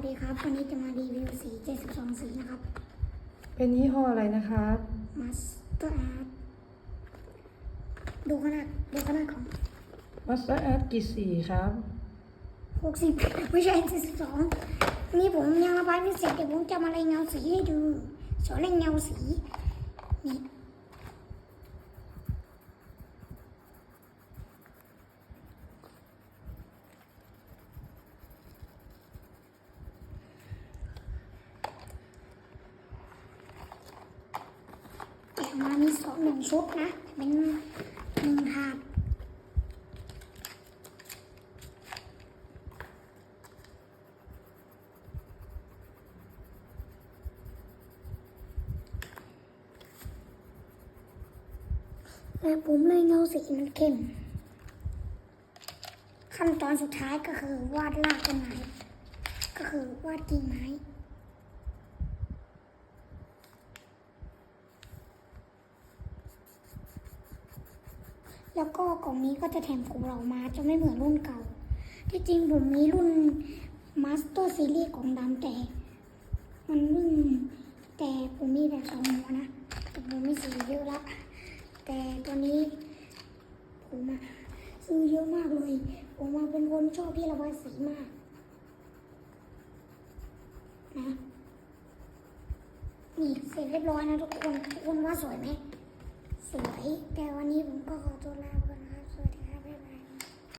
สวัสดีครับ วันนี้จะมารีวิวสี 72 สีนะครับ เป็นยี่ห้ออะไรนะครับ Master Art ดูขนาดดูขนาดของ Master Art กี่สีครับ 60 ไม่ใช่ 72 นี่ผมยังระบายไม่เสร็จเดี๋ยวผมจะมาเลยเงาสีให้ดูสอนเล่นเงาสี นี่ มามีสองหนึ่งชุดนะ เป็นหนึ่งถาดแล้วผมเลยเงาสีมันเข้ม ขั้นตอนสุดท้ายก็คือวาดรากต้นไม้ ก็คือวาดกิ่งไม้ แล้วก็กล่องนี้ก็จะแถมกลุ่มเรามาจะไม่เหมือนรุ่นเก่า ที่จริงผมมีรุ่น Master Series กล่องดำแต่ มันรุ่นแต่ผมมีแบบสองหัวนะแต่ผมไมีสีเยอะละแต่ตัวนี้ผมซื้อเยอะมากเลย ผมมาเป็นคนชอบที่ระบายสีมากนะนี่เสร็จเรียบร้อยนะทุกคน ทุกคนว่าสวยไหมสวย แต่วันนี้ผมก็ขอตัวลา